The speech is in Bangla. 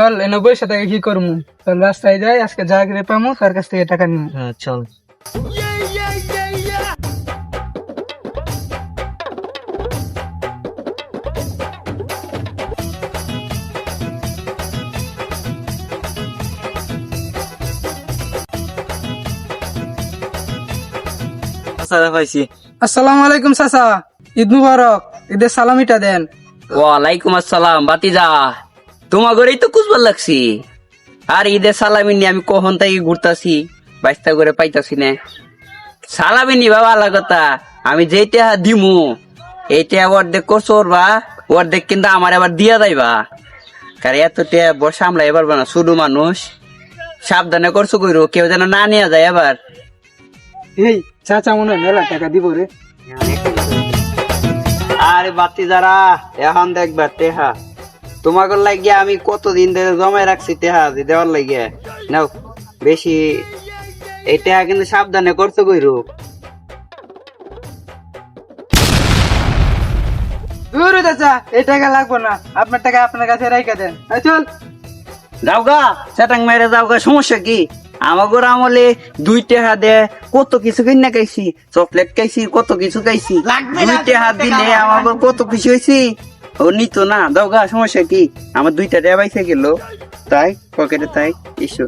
চল এনে বসে থেকে কি করব চল রাস্তায় যাই আজকে যা করে পাবো তার কাছ থেকে টাকা নিয়ে হ্যাঁ চল। সাদা পাইছি আসসালামু আলাইকুম চাচা। ঈদ মুবারক। ঈদের সালামিটা দেন। ওয়ালাইকুম আসসালাম বাতিজা। তোমার ঘরেই তো কুচবার লাগছি। আর ঈদের সালামি নিয়ে আমি কখন থেকে ঘুরতাছি বাইস্তা করে পাইতাছি না। সালামি নি বাবা লাগতা আমি যেটা দিমু এইটা অর্ধেক করছ বা অর্ধেক কিন্তু আমার আবার দিয়া যাইবা কারণ এত টিয়া বসে আমরা এবার না শুধু মানুষ। সাবধানে করছ কইরো কেউ যেন না নিয়ে যায় এবার এই চাচা মনে হয় মেলা টাকা দিব রে। আরে বাতি যারা এখন দেখবা টেহা। তোমাকে লাগিয়ে আমি কতদিন ধরে জমায় রাখছি টেহা দেওয়ার লাগিয়ে। নাও বেশি এই টেহা কিন্তু সাবধানে করছ কইরু। দূর চাচা এই টাকা লাগবে না আপনার টাকা আপনার কাছে রেখে দেন। চল। যাও গা সেটাং মেরে সমস্যা কি? আমাকে আমলে দুই টেহা দে কত কিছু কিনা খাইছি চকলেট খাইছি কত কিছু খাইছি। দুই টেহা দিলে আমাকে কত কিছু হয়েছি ও নিত না। দাও গা, সমস্যা কি? আমার দুইটা থেকে গেল। তাই, পকেটে তাই ইস্যু